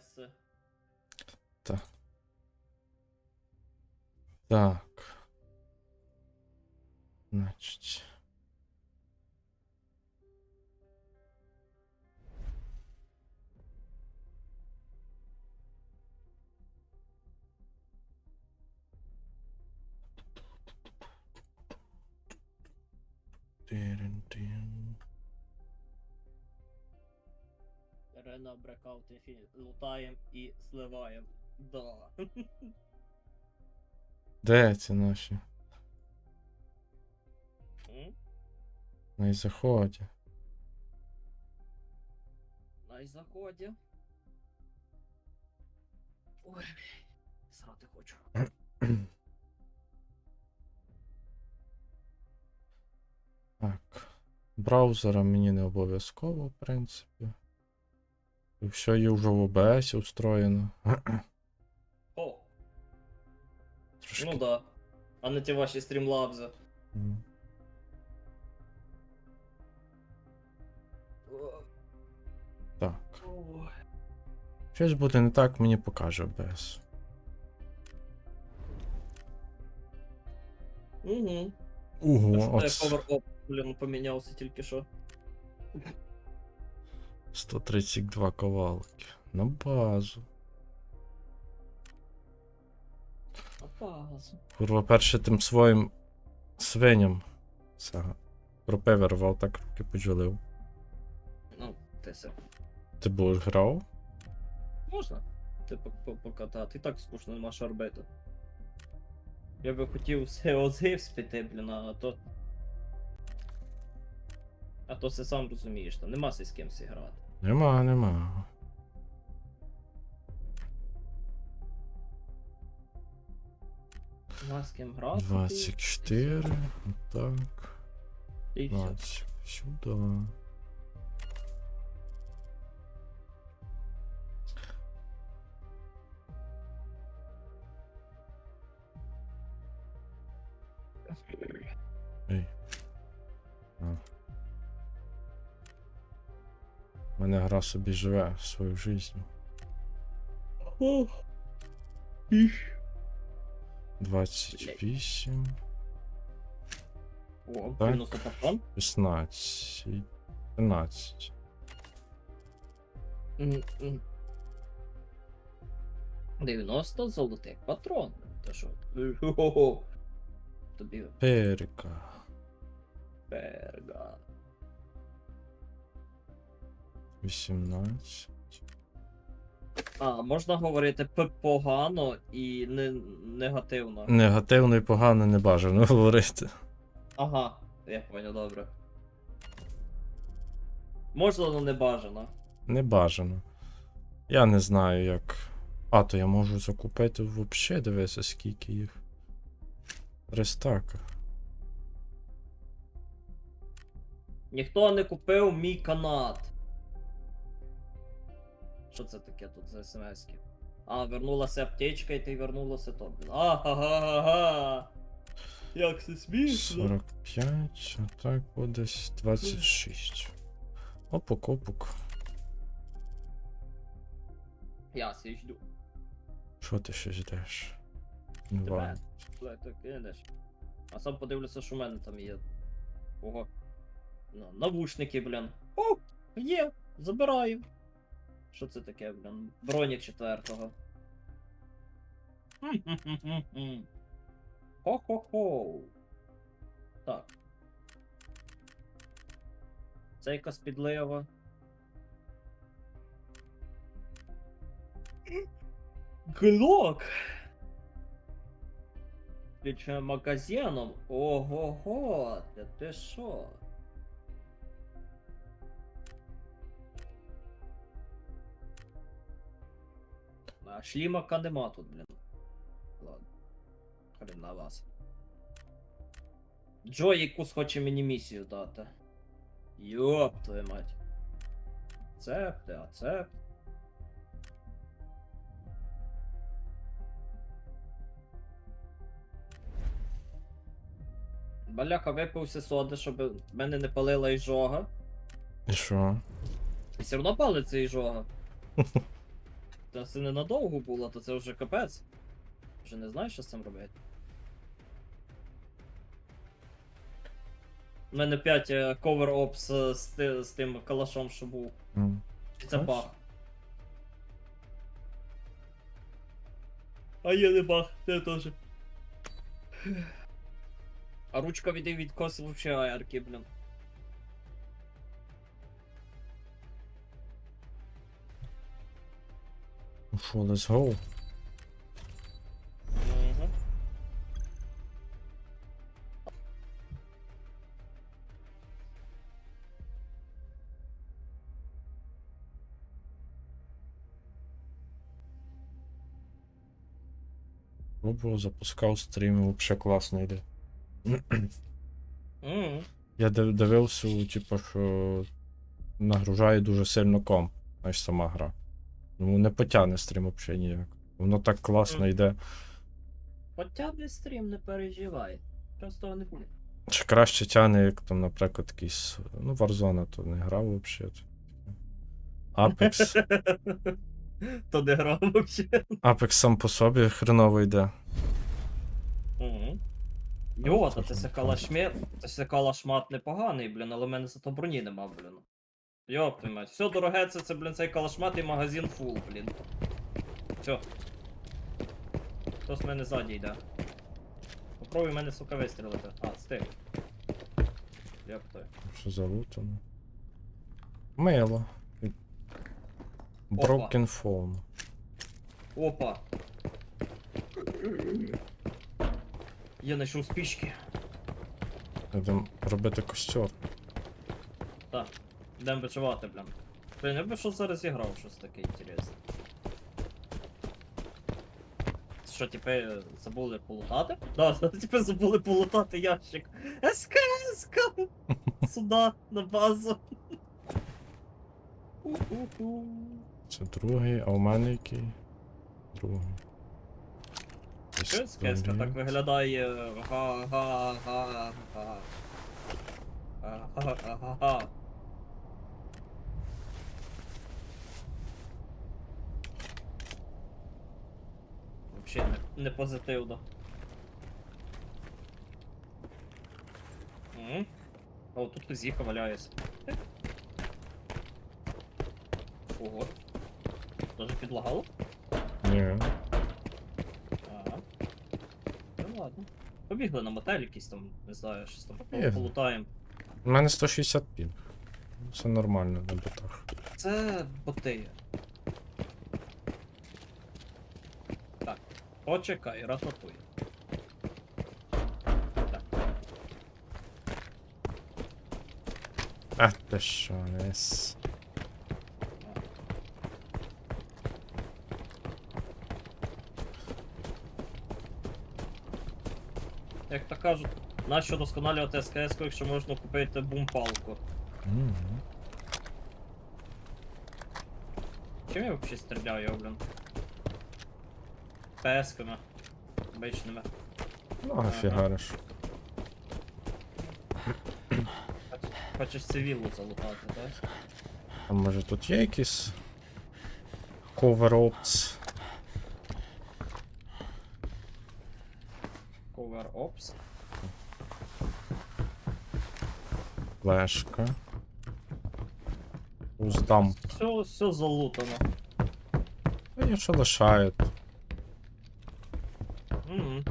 ОБС. Так. Так. Значить. Тирин-тин. Рена Breakout Infinite. Лутаєм і сливаєм. Да. Де ці наші? М? На заході. На заході. Ой, срати хочу. Так. Браузером мені не обов'язково, в принципі. І все є вже в OBS устроєно. О, Трошки. ну да. А не ті ваші стрімлабзи. М. Так. Ой. Щось буде не так, мені покаже OBS. Угу. Ого. Power Up, блін, помінявся тільки що. 132 ковалки. На базу. Апаз. Курва, перше тим своїм свиням. Це пропиве рвав, так руки поділив. Ну, ти се. Ти будеш грав? Можна? Ти по- по- покатати. І так скучно, нема що. Я би хотів все озив спіти, блін, а то. А то це сам розумієш, там нема з ким сі грати. Нема, нема. Нема з ким грати. 24. Так. І все. 20. Сюди. Мене гра собі живе свою жизнь. Ох. Іш. 28, О, Так. 90 патрон. 16, 13. М, м. 90 золотих патрон. Та що? Тобі Перка. перга. 18. А, можна говорити п- погано і не негативно. Негативно і погано не бажано говорити. Ага, я понял, добре. Можна, але не бажано. Не бажано. Я не знаю як. А, то я можу закупити взагалі, дивися, скільки їх. Рестака. Ніхто не купив мій канат. Що це таке тут за смс-ки? А, вернулася аптечка і ти вернулася то. блін. Ага-га-га. Як це смішно. 45, а так буде десь 26. Опок, опок. Я сі жду. Що ти ще ждеш? Ну, Тебе. Так кинеш. А сам подивлюся, що в мене там є. Ого. Ну, навушники, блін. О, є, забираю. Що це таке, блін? Бронік четвертого. Хо-хо-хо. Так. Це якась підлева. Глок! Ключом магазином? Ого-го, та ти що? А шлімака нема тут, блін. Ладно. Хрен на вас. Джо якусь хоче мені місію дати. Йоп твою мать. Цепти, а цеп. Баляха випився соди, щоб в мене не палила іжога. І що? І все одно палиться іжога. та це ненадовго було, то це вже капець. Вже не знаєш, що з цим робити. У мене 5 cover опс е, з, з тим калашом, що був. Чи це баг? А є не баг, це теж. А ручка від від коси вообще аерки, блін. Ну що, let's go. Пробував, запускав стрім, взагалі класно йде. Угу. Я див- дивився, типу, що нагружає дуже сильно комп, знаєш, сама гра. Ну, не потягне стрім взагалі ніяк. Воно так класно Мгм. йде. Потягне стрім, не переживай. Просто не буде. Чи краще тягне, як там, наприклад, якийсь. Ну, Warzone то не грав взагалі. Apex. То не грав вообще. Apex сам по собі хреново йде. Йо, та це калашмет, це калашмат непоганий, блін, але в мене зато броні нема, блін. Йоп твою мать, все дороге, це, це, блін, цей калашмат і магазин фул, блін. Все. Хтось в мене ззаді йде. Попробуй мене, сука, вистрілити. А, стиг. Йоп твою. Що залутано. Мило. Broken phone. Опа. Я знайшов спічки. Будемо робити костер. Так, йдемо вичувати, блін. Блін, я би що зараз зіграв щось таке інтересне. Що, типи, забули полутати? Да, типи забули полутати ящик. СКС! Сюда, на базу. У-у-у. Це другий, а у мене який? Другий. Що СКС так Пістолет. виглядає? Га-га-га-га. Га-га-га-га. Вообще не, не позитивно. М? О, тут зіха валяється. Ого. Даже підлагало? Ні. Ага. Ну ладно. Побігли на мотель якийсь там, не знаю, щось там полутаємо. У мене 160 пін. Все нормально на ботах. Це боти. Почекай, рататуй. Так. А, ти що, нес. Як то кажуть, нащо досконалювати СКС, якщо можна купити бумпалку? Мгм. Чим я взагалі стріляю, блін? ПС-ками. Обичними. Ну, а фігариш. Хочеш цивілу залутати, так? А може тут є якісь cover ops? Cover Ops. Флешка. Уздам. Все, все залутано. А я що лишаю? Угу.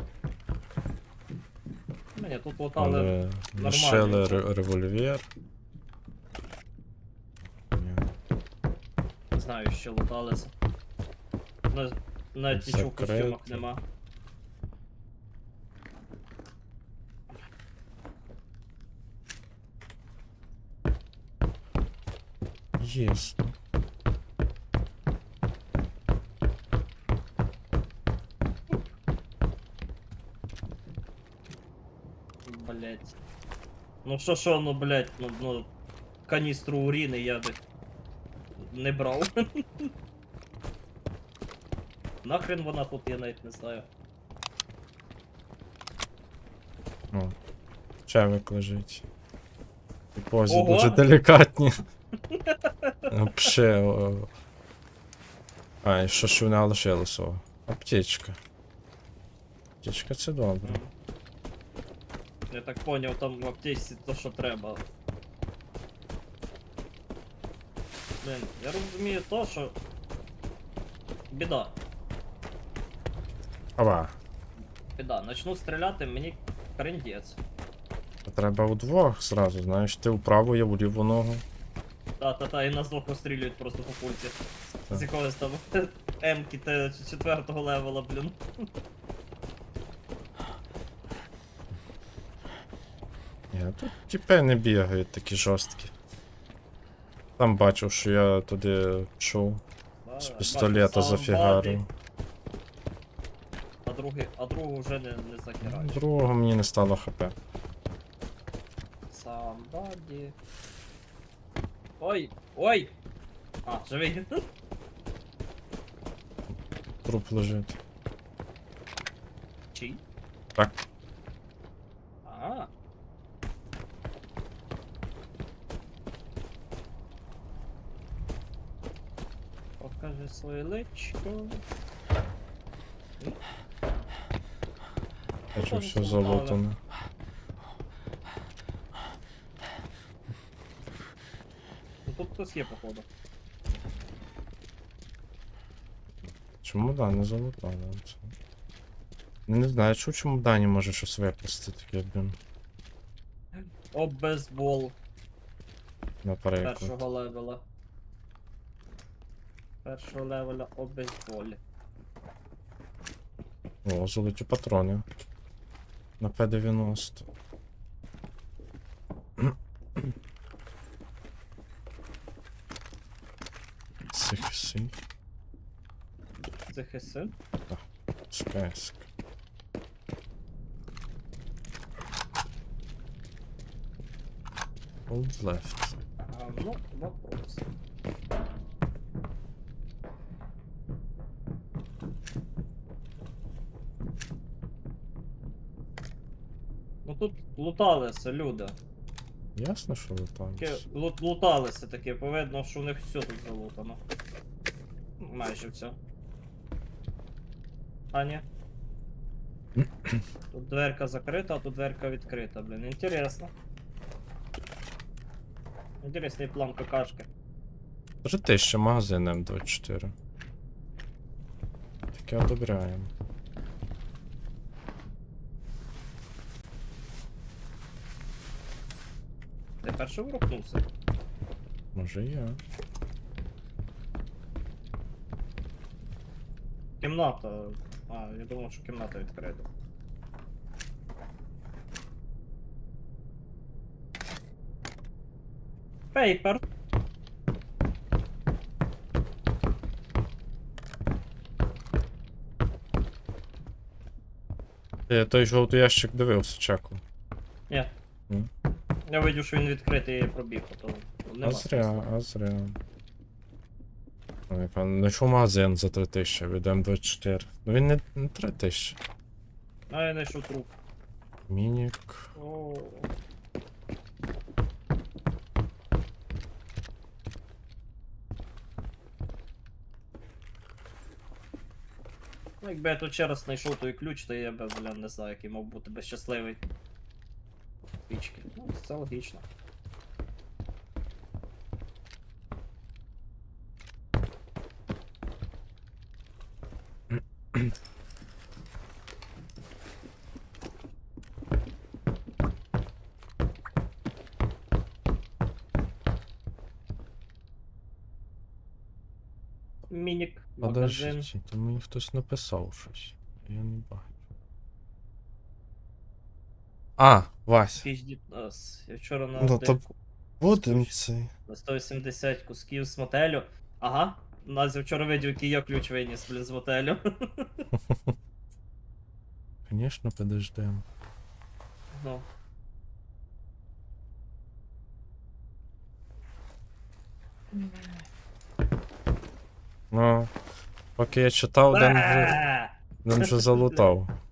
Мені тут лутали. Але лишили ре- револьвер. Ні. Не знаю, що луталися. На- Навіть нічого в костюмах нема. Єсно. Блять. Ну що що, ну блять, ну, ну каністру уріни я би не брав. Нахрен вона тут, я навіть не знаю. О, чевик лежить. І позі Ого! дуже делікатні. Вообще. о. А, і що ж мене лишилося? Аптечка. Аптечка це добре. Я так поняв, там в аптечці то, що треба. Блін, я розумію то, що. Біда. Ова. Біда. Начну стріляти, мені крендець. Треба удвох зразу, знаєш, ти в праву, я в ліву ногу. Та-та-та, і нас двох пострілюють просто по пульті. Так. З якогось там М-ки те четвертого левела, блін. Тут тіпи не бігають такі жорсткі. Там бачив, що я туди пішов з пістолета зафігарив. А другий, а другу вже не, не захераю. Другого мені не стало хп. Somebody. Ой, ой! А, живий. Труп лежить. Чий? Так. А. Покажи своє личко. Бачу, Там все золотаве. Ну тут хтось є, походу. Чому да, не залутали це. Ну, Не знаю, що в чемодані може щось випасти таке, блін. Обезбол Наприклад. першого левела. Першого левеля обезбол. О, золоті патрони. На П-90. Сихси. Це хиси. Скайск. Hold left. А, ну, вопрос. Ну тут луталися люди. Ясно, що. Таке, лут- луталися таке, повидно, що у них все тут залутано. Ну, Майже все. А ні. Тут дверка закрита, а тут дверка відкрита, блін. Інтересно. Інтересний план какашки. Вже ти ще магазин М24. Таке одобряємо. Перший ворухнувся. Може я. Кімната. А, я думав, що кімната відкрита. Пейпер. Я той жовтий ящик дивився, чеку. Ні. Ні? Я видів, що він відкритий і пробіг, то нема А зря, а зря. Ой, пан, знайшов магазин за 3000 від М24. Ну він не, не 3000. А я знайшов труп. Мінік. О. Ну, Якби я тут ще раз знайшов той ключ, то я би, бля, не знаю, який мав бути би щасливий. Пічки. Ну, це логічно. Мінік, магазин. Подождіть, то мені хтось написав щось. Я не бачу. А, Вась. PhD Plus. Я вчора на, Ну то будем цей. на 180 кусків з мотелю. Ага. Назі вчора видів, який я ключ виніс, блін, з мотелю. Звісно, подождемо. ну. Ну, поки я читав, Ден вже, Бе! Ден вже залутав.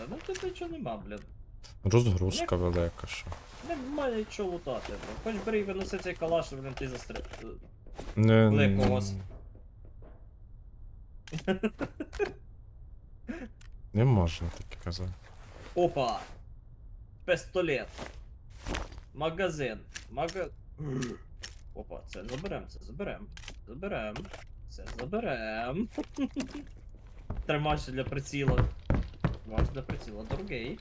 Ой, у полі, полі. А що ти? Ну тут нічого нема, блін. Розгрузка велика, що. Немає нічого лутати. бро. Хоч бери і виноси цей калаш, блін, ти застрел. Не, Великого вас. не можна таке казати. Опа! Пістолет. Магазин. Мага... Опа, це заберем, це заберем. Заберем. Це заберем. Тримач для приціла. Ваш для приціла дорогий.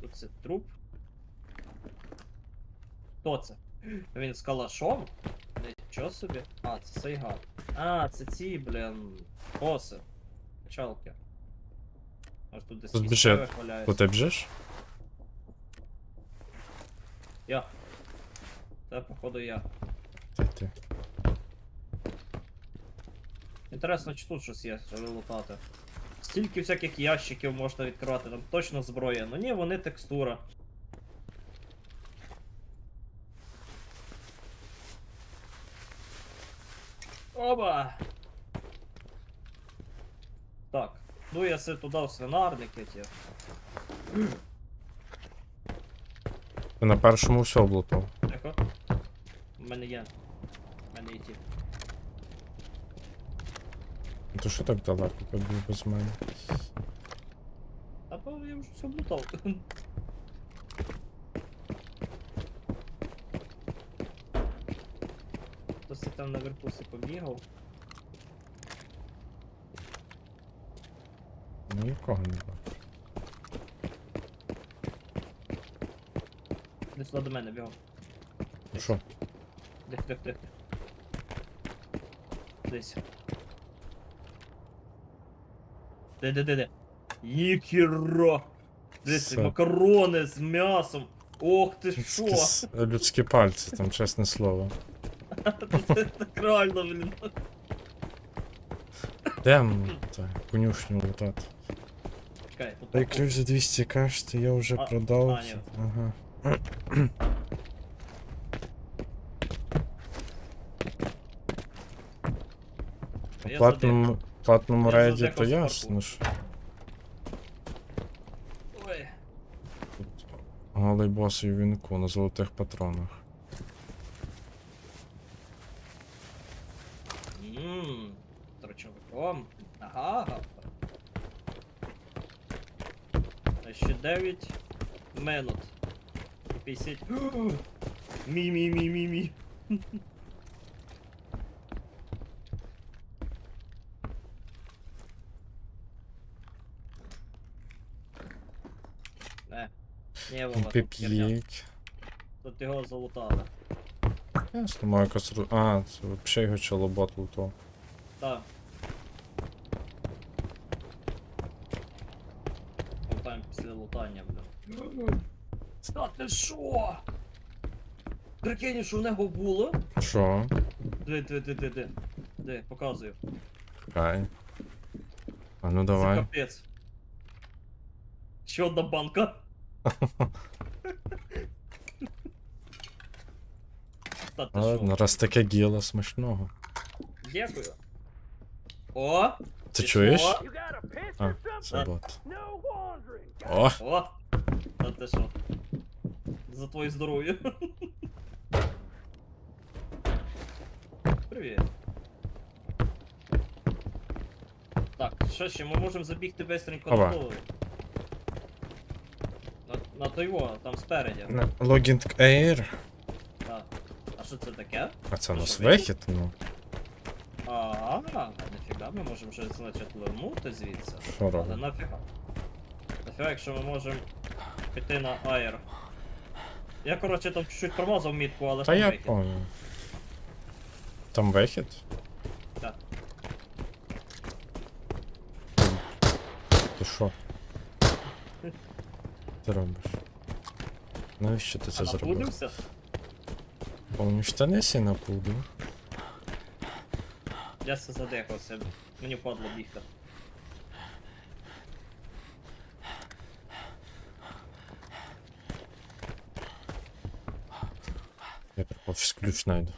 Тут це труп. Хто це? Він з калашом? Нічого собі. А, це Сайга. А, це ці, блін, боси. Качалки. Аж тут десь Тут біжить. валяються. Куди біжиш? Я. Це, походу, я. Ти, ти. Інтересно, чи тут щось є, що вилутати. Стільки всяких ящиків можна відкривати, там точно зброя. Ну ні, вони текстура. Оба! Так, ну я си туди в свинарники ті. Ти на першому все облутав. Тихо. У мене є. У мене є ті. То що так далеко тобі без мене? А то я вже все блутав. Хтось там наверху си побігав. Ну нікого не бачу. Де сюди до мене бігав. Ну що? Дих, дих, дих. Десь. Де, де, де, де? Ніхіра! Десь Все. макарони з м'ясом. Ох ти що! Людські, с- людські пальці, там чесне слово. Це так реально, блін. Де м, та, конюшню лутати? Чекай, тут Та й папу- ключ за 200 кажете, я вже А, продав. а, все. ні. Ага. Я В платному, платному рейді то ясно ж. Ой. Голий бос і вінку на золотих патронах. Ммм, трочовиком. Ага. А Ще 9 минут. І 50. Мі, Не, Вова, тут херня. Тут його залутали. Ясно, маю якось... ру- А, це взагалі його чолобот лутав. Так. Лутаємо після лутання, бля. Та ти шо? Прикинь, що в нього було? Що? Диви, диви, диви, диви, диви. Диви, показую. Чекай. А ну Це давай. капець. Ще одна банка. Та ти Ладно, шо? раз таке діло смачного. Дякую. О! Ти Пішло. чуєш? А, це бот. О! О! Та ти що? За твоє здоров'я. Привіт. Так, що ще, ми можемо забігти бистренько Ова. на голову. На, на той во, там спереді. Логінг Air. Так. А що це таке? А це у нас що, вихід? ну. А, нафіга, ми можемо вже, значить, левнути звідси. Що Але робимо? нафіга. Нафіга, якщо ми можемо піти на аєр. Я, коротше, там чуть-чуть промазав мітку, але Та там я вихід. понял. Там вихід? Так. Ти що? Ти робиш? Навіщо ти це А зробив? напудився? Повні штани сі напудив. Я все задихався. Мені падло бігти. Я так офіс ключ знайду.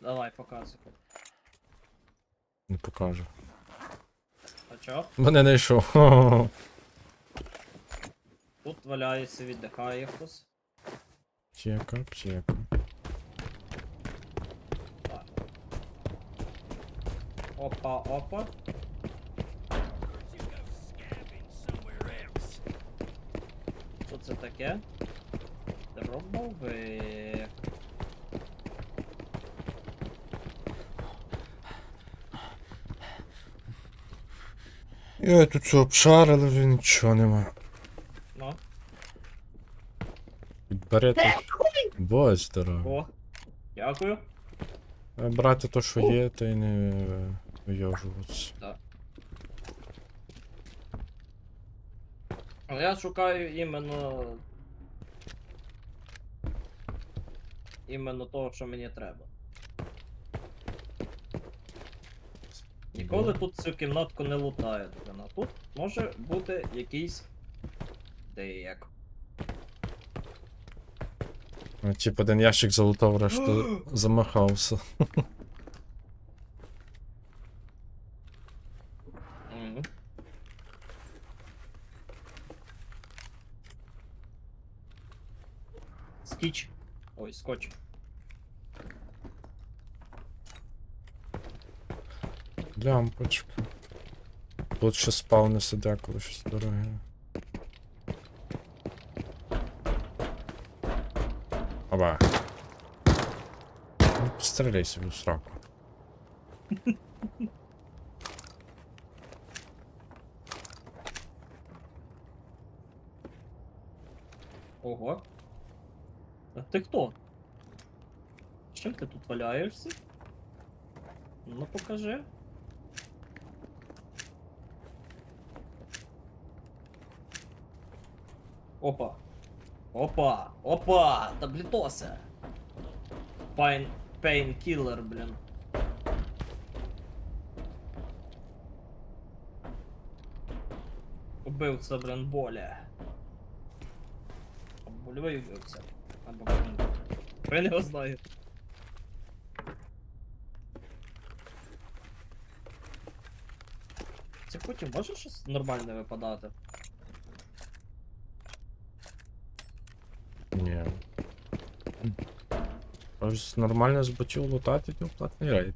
Давай, показуй. Не покажу. А чо? Мене не йшов. Тут валяється, віддихає хтось. Аптека. Так. Опа, опа. Що це таке? Дробовик. Я тут все обшарили, вже нічого нема. Ну. Берете. Будь здоров. О. Дякую. Брати то, що є, та й не вийожуватися. Але я шукаю іменно. Іменно того, що мені треба. Ніколи тут цю кімнатку не лутаю, дружина. Тут може бути якийсь деяк. Ну, Тип один ящик залутав, решту замахався. Скіч. Ой, скотч. Лямпочка. Тут ще спавни сидять, коли щось дороге. Оба. Ну, Постріляй собі в сраку. Ого. А ти хто? Чим ти тут валяєшся? Ну покажи. Опа. Опа! Опа! Таблетоси! Пайн... Пейнкілер, блін. Убивця, блін, болі. Больовий убивця. Або блін. Ви не знаю. Це потім може щось нормальне випадати? Ні. Ось нормально з ботів лутати, то платний рейд.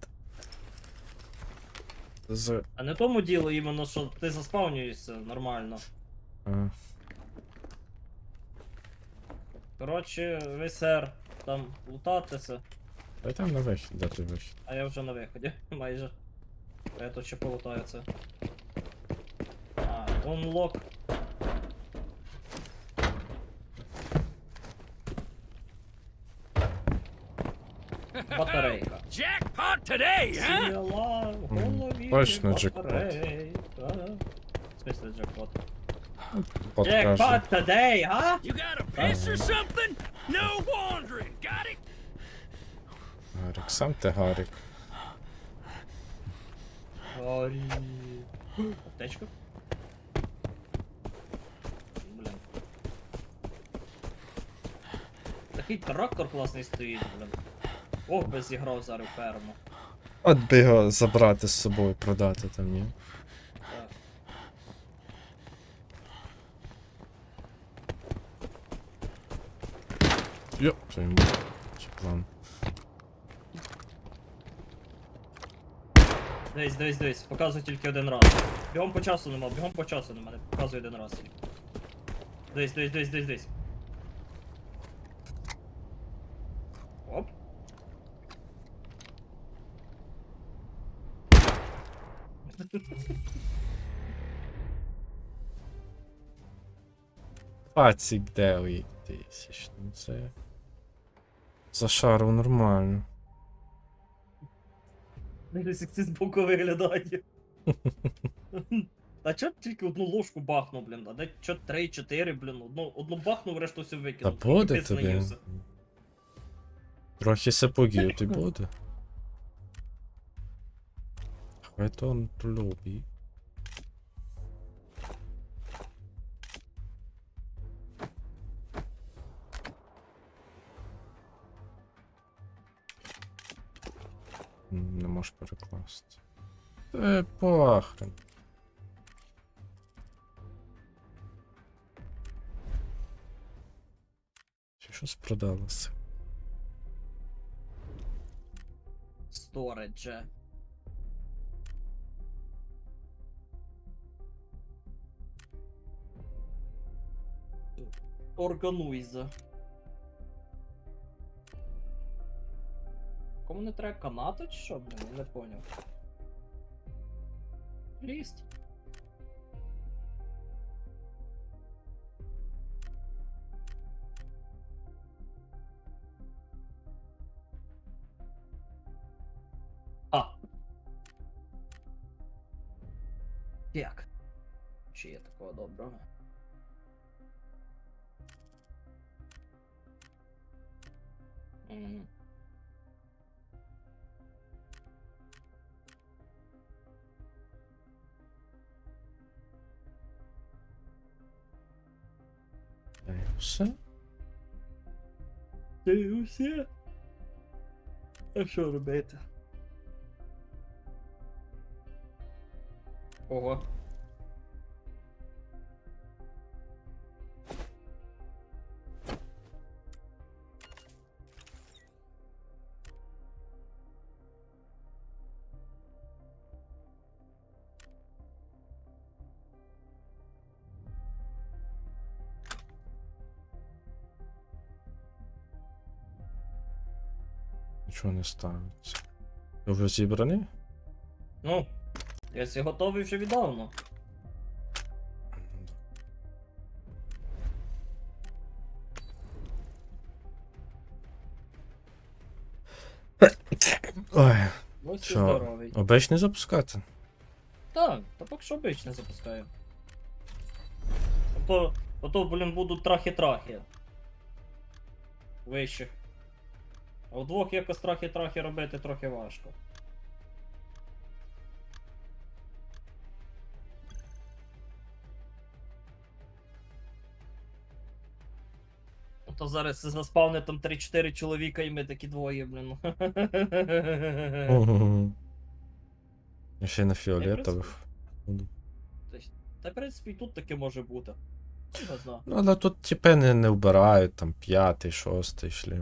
З. А не тому діло іменно, що ти заспавнюєшся нормально. А, Коротше, ви сер, там лутатися, та й там на вихід, де ти вихід. а я вже на виході, майже. А я тут ще полутаю це. А, unlock. Today, huh? Сіла в голові точно джекпот. батарейка. В смысле джекпот? Подкаже. Jackpot today, а? You got a piss or something? No wandering. Got it? Гарік, сам ти Гарік. Гарі. Аптечка? Блін. Такий трактор класний стоїть, блін. Ох, би зіграв зараз ферму. От би його забрати з собою, продати там, ні. Йо, це йому. План. Дивись, дивись, дивись, показуй тільки один раз. Бігом по часу нема, бігом по часу нема, не показуй один раз тільки. Дивись, дивись, дивись, дивись, Пацік дев'ять тисяч. Ну це. Зашарив нормально. Дивись, як це збоку виглядає. А чо тільки одну ложку бахнув, блін, а де чо 3-4, блін, одну, одну бахнув, решту все Та буде тобі. Трохи сапогів ти буде. То он любить. Не можеш перекласти. Е, похрен. Щось продалося. Сторедже. Органуйза. Кому не треба канати чи що, блін? Я не поняв. Ліст. Все. Ти усе? А що робити? Ого. Не ставиться. Ви вже зібраний? Ну, я сі готовий вже віддавно. Ой, Ось і що? здоровий. Обич не запускати. Так, та поки що обично запускаю. Ото, ото, блін, будуть трахи-трахи. Вище. А вдвох якось трахи-трахи робити трохи важко. То зараз заспавне там 3-4 чоловіка і ми такі двоє, блін. Я ще й на фіолетових. Та в принципі і тут таке може бути. Не знаю. Ну, але тут типи не, не вбирають, там п'ятий, шостий шлем.